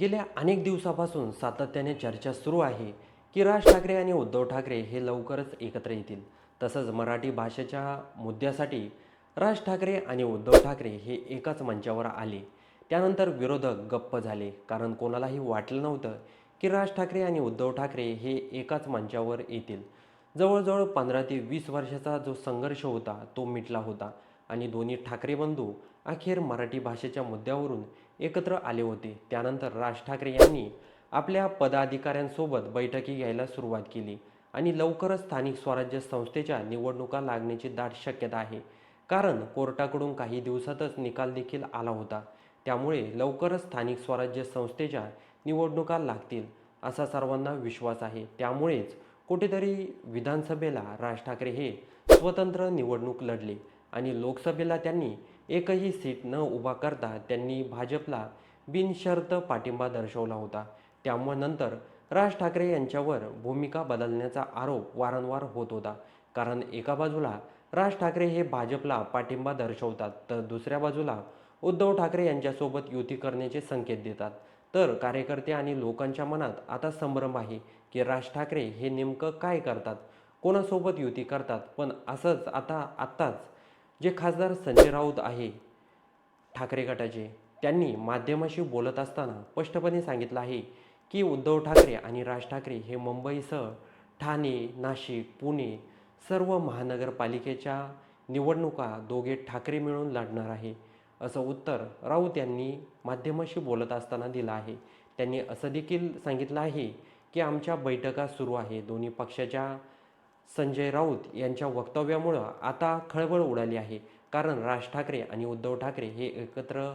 गेल्या अनेक दिवसापासून सातत्याने चर्चा सुरू आहे की राज ठाकरे आणि उद्धव ठाकरे हे लवकरच एकत्र येतील. तसंच मराठी भाषेच्या मुद्द्यासाठी राज ठाकरे आणि उद्धव ठाकरे हे एकाच मंचावर आले. त्यानंतर विरोधक गप्प झाले. कारण कोणालाही वाटलं नव्हतं की राज ठाकरे आणि उद्धव ठाकरे हे एकाच मंचावर येतील. जवळजवळ पंधरा ते वीस वर्षाचा जो संघर्ष होता तो मिटला होता. आणि दोन्ही ठाकरे बंधू अखेर मराठी भाषेच्या मुद्द्यावरून एकत्र आले होते. त्यानंतर राज ठाकरे यांनी आपल्या पदाधिकाऱ्यांसोबत बैठकी घ्यायला सुरुवात केली आणि लवकरच स्थानिक स्वराज्य संस्थेच्या निवडणुका लागण्याची दाट शक्यता आहे. कारण कोर्टाकडून काही दिवसातच निकाल देखील आला होता. त्यामुळे लवकरच स्थानिक स्वराज्य संस्थेच्या निवडणुका लागतील असा सर्वांना विश्वास आहे. त्यामुळेच कुठेतरी विधानसभेला राज ठाकरे हे स्वतंत्र निवडणूक लढले. आणि लोकसभेला त्यांनी एकही सीट न उभा करता त्यांनी भाजपला बिनशर्त पाठिंबा दर्शवला होता. त्यामुळे नंतर राज ठाकरे यांच्यावर भूमिका बदलण्याचा आरोप वारंवार होत होता. कारण एका बाजूला राज ठाकरे हे भाजपला पाठिंबा दर्शवतात तर दुसऱ्या बाजूला उद्धव ठाकरे यांच्यासोबत युती करण्याचे संकेत देतात. तर कार्यकर्ते आणि लोकांच्या मनात आता संभ्रम आहे की राज ठाकरे हे नेमकं काय करतात? कोणासोबत युती करतात? पण असंच आता आत्ताच जे खासदार संजय राऊत आहे ठाकरे गटाचे त्यांनी माध्यमाशी बोलत असताना स्पष्टपणे सांगितलं आहे की उद्धव ठाकरे आणि राज ठाकरे हे मुंबईसह ठाणे नाशिक पुणे सर्व महानगरपालिकेच्या निवडणुका दोघे ठाकरे मिळून लढणार आहे असं उत्तर राऊत यांनी माध्यमाशी बोलत असताना दिलं आहे. त्यांनी असं देखील सांगितलं आहे की आमच्या बैठका सुरू आहे दोन्ही पक्षाच्या संजय राऊत यांच्या वक्तव्यामुळं आता खळबळ उडाली आहे. कारण राज ठाकरे आणि उद्धव ठाकरे हे एकत्र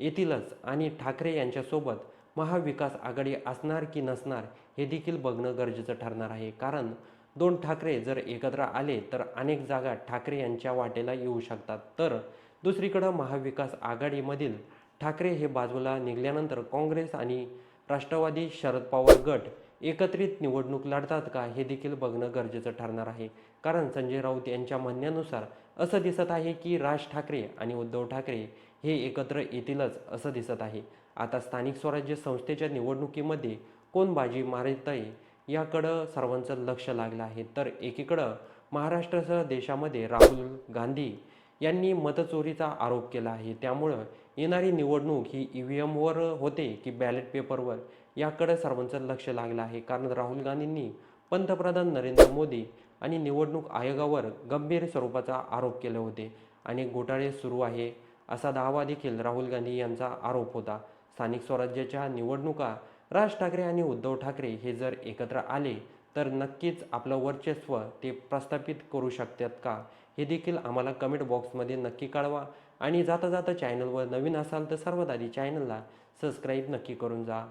येतीलच आणि ठाकरे यांच्यासोबत महाविकास आघाडी असणार की नसणार हे देखील बघणं गरजेचं ठरणार आहे. कारण दोन ठाकरे जर एकत्र आले तर अनेक जागा ठाकरे यांच्या वाटेला येऊ शकतात. तर दुसरीकडं महाविकास आघाडीमधील ठाकरे हे बाजूला निघाल्यानंतर काँग्रेस आणि राष्ट्रवादी शरद पवार गट एकत्रित निवडणूक लढतात का हे देखील बघणं गरजेचं ठरणार आहे. कारण संजय राऊत यांच्या म्हणण्यानुसार असं दिसत आहे की राज ठाकरे आणि उद्धव ठाकरे हे एकत्र येतीलच असं दिसत आहे. आता स्थानिक स्वराज्य संस्थेच्या निवडणुकीमध्ये कोण बाजी मारत आहे याकडं सर्वांचं लक्ष लागलं आहे. तर एकीकडं महाराष्ट्रासह देशामध्ये राहुल गांधी यांनी मतचोरीचा आरोप केला आहे. त्यामुळं येणारी निवडणूक ही ई व्ही एमवर होते की बॅलेट पेपरवर? याकडे सर्वांचं लक्ष लागलं आहे. कारण राहुल गांधींनी पंतप्रधान नरेंद्र मोदी आणि निवडणूक आयोगावर गंभीर स्वरूपाचा आरोप केले होते आणि घोटाळे सुरू आहे असा दावा देखील राहुल गांधी यांचा आरोप होता. स्थानिक स्वराज्याच्या निवडणुका राज ठाकरे आणि उद्धव ठाकरे हे जर एकत्र आले तर नक्कीच आपलं वर्चस्व ते प्रस्थापित करू शकतात का? हे देखील आम्हाला कमेंट बॉक्समध्ये नक्की कळवा आणि जाता जाता चॅनलवर नवीन असाल तर सर्वात आधी चॅनलला सबस्क्राईब नक्की करून जा.